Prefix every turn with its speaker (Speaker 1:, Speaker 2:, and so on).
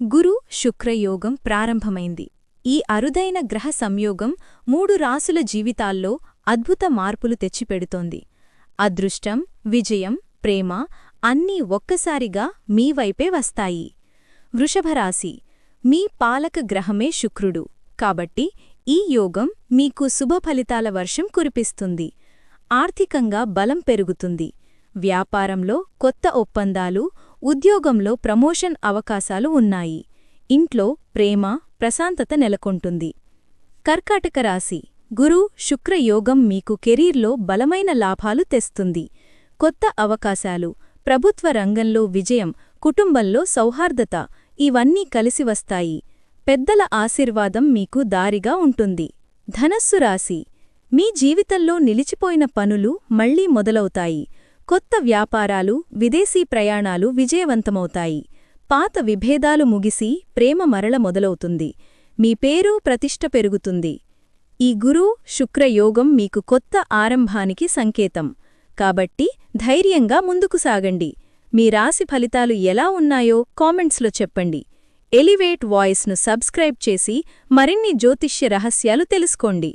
Speaker 1: గురు శుక్రయోగం ప్రారంభమైంది. ఈ అరుదైన గ్రహ సంయోగం మూడు రాసుల జీవితాల్లో అద్భుత మార్పులు తెచ్చిపెడుతోంది. అదృష్టం విజయం ప్రేమ అన్నీ ఒక్కసారిగా మీ వైపే వస్తాయి. వృషభరాశి మీ పాలక గ్రహమే శుక్రుడు. కాబట్టి ఈ యోగం మీకు శుభ ఫలితాల వర్షం కురిపిస్తుంది. ఆర్థికంగా బలం పెరుగుతుంది. వ్యాపారంలో కొత్త ఒప్పందాలు ఉద్యోగంలో ప్రమోషన్ అవకాశాలు ఉన్నాయి. ఇంట్లో ప్రేమ ప్రశాంతత నెలకొంటుంది. కర్కాటక రాశి. గురు శుక్రయోగం మీకు కెరీర్లో బలమైన లాభాలు తెస్తుంది. కొత్త అవకాశాలు ప్రభుత్వ రంగంలో విజయం కుటుంబంలో సౌహార్దత ఇవన్నీ కలిసి వస్తాయి. పెద్దల ఆశీర్వాదం మీకు దారిగా ఉంటుంది. ధనస్సు రాశి. మీ జీవితంలో నిలిచిపోయిన పనులు మళ్ళీ మొదలవుతాయి. కొత్త వ్యాపారాలు విదేశీ ప్రయాణాలు విజయవంతమవుతాయి. పాత విభేదాలు ముగిసి ప్రేమ మరల మొదలవుతుంది. మీ పేరు ప్రతిష్ట పెరుగుతుంది. ఈ గురు శుక్రయోగం మీకు కొత్త ఆరంభానికి సంకేతం. కాబట్టి ధైర్యంగా ముందుకు సాగండి. మీ రాశి ఫలితాలు ఎలా ఉన్నాయో కామెంట్స్లో చెప్పండి. ఎలివేట్ వాయిస్ను సబ్స్క్రైబ్ చేసి మరిన్ని జ్యోతిష్య రహస్యాలు తెలుసుకోండి.